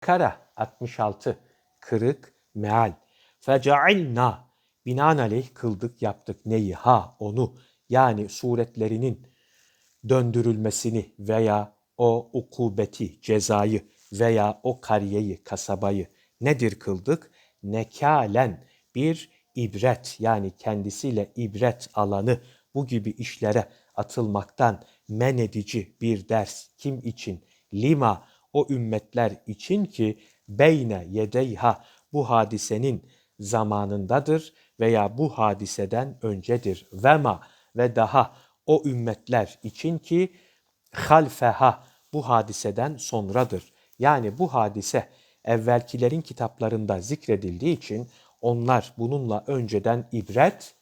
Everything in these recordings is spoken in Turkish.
Kara 66 kırık meal. Fecealna binaenaleyh kıldık yaptık. Neyi? Ha onu. Yani suretlerinin döndürülmesini veya o ukubeti cezayı veya o kariyeyi kasabayı nedir kıldık? Nekalen. Bir ibret yani kendisiyle ibret alanı bu gibi işlere atılmaktan men edici bir ders kim için? Lima o ümmetler için ki beyne yedeyha bu hadisenin zamanındadır veya bu hadiseden öncedir. Vema ve daha o ümmetler için ki halfeha bu hadiseden sonradır. Yani bu hadise evvelkilerin kitaplarında zikredildiği için onlar bununla önceden ibret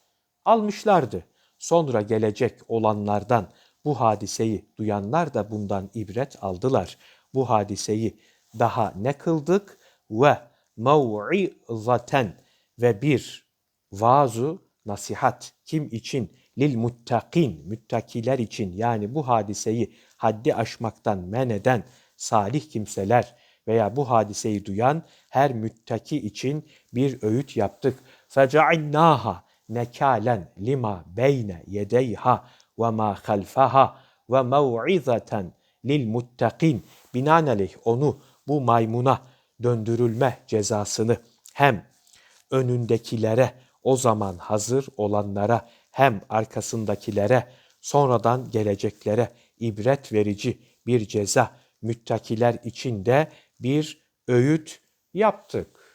almışlardı. Sonra gelecek olanlardan bu hadiseyi duyanlar da bundan ibret aldılar. Bu hadiseyi daha ne kıldık? Ve mev'izaten ve bir vazu nasihat kim için? Lil muttakin, müttakiler için yani bu hadiseyi haddi aşmaktan men eden salih kimseler veya bu hadiseyi duyan her müttaki için bir öğüt yaptık. Fece'innaha nekalen lima beyne yedeyha ve ma halfaha ve mev'izaten lil muttakin. Binaenaleyh onu bu maymuna döndürülme cezasını hem önündekilere o zaman hazır olanlara hem arkasındakilere sonradan geleceklere ibret verici bir ceza müttakiler için de bir öğüt yaptık.